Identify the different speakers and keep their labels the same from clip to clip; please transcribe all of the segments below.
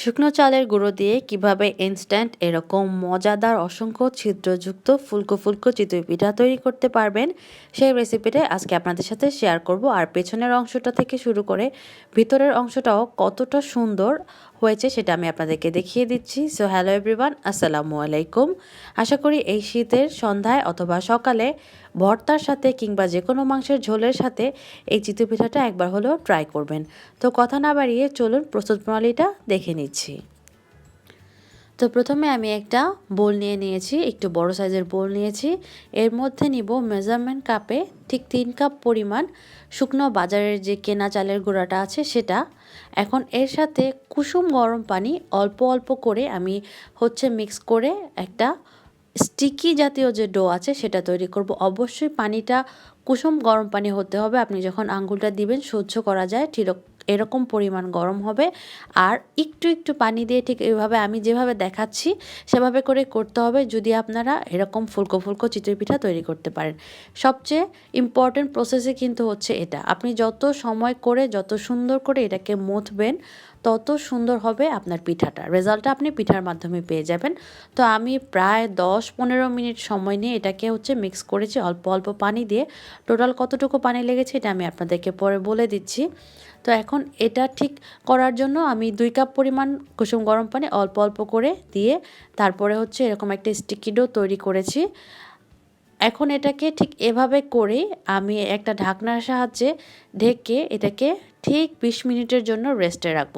Speaker 1: শুকনো চালের গুঁড়ো দিয়ে কীভাবে ইনস্ট্যান্ট এরকম মজাদার অসংখ্য ছিদ্রযুক্ত ফুলকো ফুলকো চিতই পিঠা তৈরি করতে পারবেন, সেই রেসিপিটাই আজকে আপনাদের সাথে শেয়ার করব। আর পেছনের অংশটা থেকে শুরু করে ভিতরের অংশটাও কতটা সুন্দর হয়েছে সেটা আমি আপনাদেরকে দেখিয়ে দিচ্ছি। সো হ্যালো এভরিওয়ান আসসালামু আলাইকুম। আশা করি এই শীতের সন্ধ্যায় অথবা সকালে ভর্তার সাথে কিংবা যে কোনো মাংসের ঝোলের সাথে এই চিতু পিঠাটা একবার হলেও ট্রাই করবেন। তো কথা না বাড়িয়ে চলুন প্রস্তুত প্রণালীটা দেখে নিচ্ছি। তো প্রথমে আমি একটা বোল নিয়ে নিয়েছি, একটু বড় সাইজের বোল নিয়েছি। এর মধ্যে নিব মেজারমেন্ট কাপে ঠিক তিন কাপ পরিমাণ শুকনো বাজারের যে কেনা চালের গুঁড়াটা আছে সেটা। এখন এর সাথে কুসুম গরম পানি অল্প অল্প করে আমি হচ্ছে মিক্স করে একটা স্টিকি জাতীয় যে ডো আছে সেটা তৈরি করব। অবশ্যই পানিটা কুসুম গরম পানি হতে হবে। আপনি যখন আঙ্গুলটা দিবেন, সহ্য করা যায় ঠিক এরকম পরিমাণ গরম হবে। আর একটু একটু পানি দিয়ে ঠিক এভাবে আমি যেভাবে দেখাচ্ছি, সেভাবে করে করতে হবে যদি আপনারা এরকম ফুলকো ফুলকো চিতই পিঠা তৈরি করতে পারেন। সবচেয়ে ইম্পর্টেন্ট প্রসেসে কিন্তু হচ্ছে এটা। আপনি যত সময় করে, যত সুন্দর করে এটাকে মথবেন তত সুন্দর হবে আপনার পিঠাটা। রেজাল্টটা আপনি পিঠার মাধ্যমে পেয়ে যাবেন। তো আমি প্রায় দশ পনেরো মিনিট সময় নিয়ে এটাকে হচ্ছে মিক্স করেছি, অল্প অল্প পানি দিয়ে। টোটাল কতটুকু পানি লেগেছে এটা আমি আপনাদেরকে পরে বলে দিচ্ছি। তো এখন এটা ঠিক করার জন্য আমি দুই কাপ পরিমাণ কুসুম গরম পানি অল্প অল্প করে দিয়ে তারপরে হচ্ছে এরকম একটা স্টিকি ডো তৈরি করেছি। এখন এটাকে ঠিক এভাবে করে আমি একটা ঢাকনার সাহায্যে ঢেকে এটাকে ঠিক বিশ মিনিটের জন্য রেস্টে রাখব।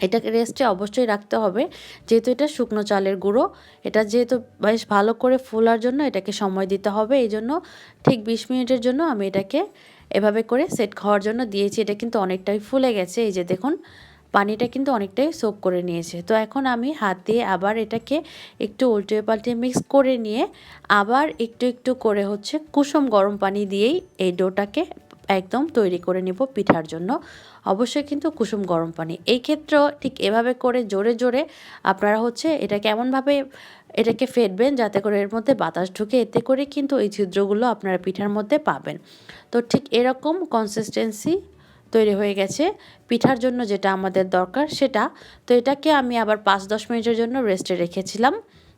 Speaker 1: এটাকে রেস্টে অবশ্যই রাখতে হবে। যেহেতু এটা শুকনো চালের গুঁড়ো, এটা যেহেতু বেশ ভালো করে ফোলার জন্য এটাকে সময় দিতে হবে। এই জন্য ঠিক বিশ মিনিটের জন্য আমি এটাকে এভাবে করে সেট খাওয়ার জন্য দিয়েছি। এটা কিন্তু অনেকটাই ফুলে গেছে। এই যে দেখুন, পানিটা কিন্তু অনেকটাই সোপ করে নিয়েছে। তো এখন আমি হাত দিয়ে আবার এটাকে একটু উল্টে পাল্টে মিক্স করে নিয়ে আবার একটু একটু করে হচ্ছে কুসুম গরম পানি দিয়েই এই ডোটাকে একদম তৈরি করে নিব পিঠার জন্য। অবশ্যই কিন্তু কুসুম গরম পানি। এই ক্ষেত্রেও ঠিক এভাবে করে জোরে জোরে আপনারা হচ্ছে এটা কেমনভাবে এটাকে ফেটবেন যাতে করে এর মধ্যে বাতাস ঢুকে। এতে করে কিন্তু এই ছিদ্রগুলো আপনারা পিঠার মধ্যে পাবেন। তো ঠিক এরকম কনসিস্টেন্সি তৈরি হয়ে গেছে। পিঠার জন্য যেটা আমাদের দরকার সেটা। তো এটাকে আমি আবার পাঁচ দশ মিনিটের জন্য রেস্টে রেখেছিলাম।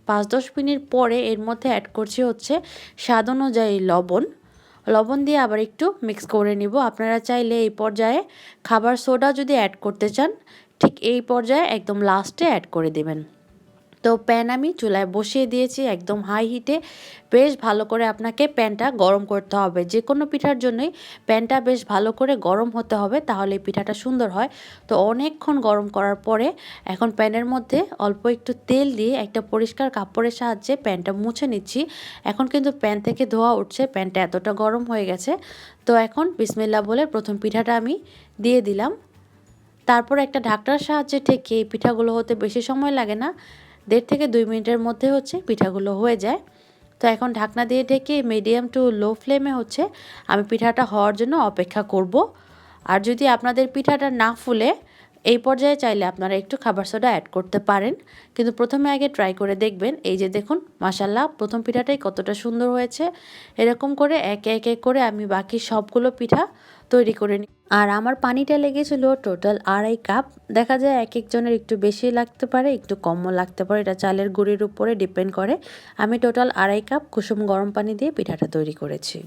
Speaker 1: পাঁচ দশ মিনিট পরে এর মধ্যে অ্যাড করছি হচ্ছে স্বাদ অনুযায়ী লবণ। লবণ দিয়ে আবার একটু মিক্স করে নিব। আপনারা চাইলে এই পর্যায়ে খাবার সোডা যদি অ্যাড করতে চান, ঠিক এই পর্যায়ে একদম লাস্টে অ্যাড করে দেবেন। তো প্যান আমি চুলায় বসিয়ে দিয়েছি একদম হাই হিটে বেশ ভালো করে আপনাকে প্যানটা গরম করতে হবে। যে কোনো পিঠার জন্যই প্যানটা বেশ ভালো করে গরম হতে হবে তাহলে পিঠাটা সুন্দর হয়। তো অনেকক্ষণ গরম করার পরে এখন প্যানের মধ্যে অল্প একটু তেল দিয়ে একটা পরিষ্কার কাপড়ের সাহায্যে প্যানটা মুছে নিচ্ছি। এখন কিন্তু প্যান থেকে ধোয়া উঠছে, প্যানটা এতটা গরম হয়ে গেছে। তো এখন বিসমিল্লা বলে প্রথম পিঠাটা আমি দিয়ে দিলাম। তারপর একটা ঢাকটার সাহায্যে ঠেকে এই পিঠাগুলো হতে বেশি সময় লাগে না। দেড় থেকে দুই মিনিটের মধ্যে হচ্ছে পিঠাগুলো হয়ে যায়। তো এখন ঢাকনা দিয়ে ঢেকে মিডিয়াম টু লো ফ্লেমে হচ্ছে আমি পিঠাটা হওয়ার জন্য অপেক্ষা করব। আর যদি আপনাদের পিঠাটা না ফুলে এই পর্যায়ে চাইলে আপনারা একটু খাবার সোডা অ্যাড করতে পারেন। কিন্তু প্রথমে আগে ট্রাই করে দেখবেন, এই যে দেখুন মাসাল্লাহ প্রথম পিঠাটাই কতটা সুন্দর হয়েছে। এরকম করে একে একে করে আমি বাকি সবগুলো পিঠা তৈরি করে নিই আর আমার পানিটা লেগেছিল টোটাল আড়াই কাপ দেখা যায় এক একজনের একটু বেশি লাগতে পারে, একটু কমও লাগতে পারে। এটা চালের গুঁড়ির উপরে ডিপেন্ড করে। আমি টোটাল আড়াই কাপ কুসুম গরম পানি দিয়ে পিঠাটা তৈরি করেছি।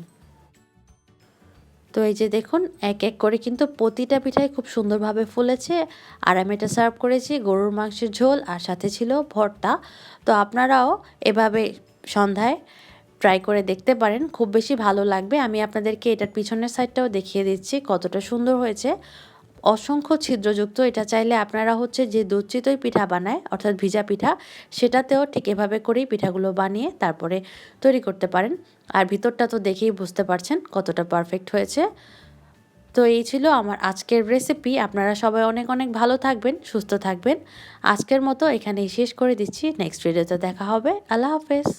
Speaker 1: তো এই যে দেখুন, এক এক করে কিন্তু প্রতিটা পিঠাই খুব সুন্দরভাবে ফুলেছে। আর আমি এটা সার্ভ করেছি গরুর মাংসের ঝোল আর সাথে ছিল ভর্তা। তো আপনারাও এভাবে সন্ধ্যায় ট্রাই করে দেখতে পারেন। খুব বেশি ভালো লাগবে। আমি আপনাদেরকে এটার পিছনের সাইডটাও দেখিয়ে দিচ্ছি কতটা সুন্দর হয়েছে। অসংখ্য ছিদ্রযুক্ত, এটা চাইলে আপনারা হচ্ছে যে দুধ চিতই পিঠা বানায়, অর্থাৎ ভিজা পিঠা, সেটাতেও ঠিক এভাবে করেই পিঠাগুলো বানিয়ে তারপরে তৈরি করতে পারেন। আর ভিতরটা তো দেখেই বুঝতে পারছেন কতটা পারফেক্ট হয়েছে। তো এই ছিল আমার আজকের রেসিপি আপনারা সবাই অনেক অনেক ভালো থাকবেন, সুস্থ থাকবেন। আজকের মতো এখানেই শেষ করে দিচ্ছি। নেক্সট ভিডিওতে দেখা হবে। আল্লাহ হাফেজ।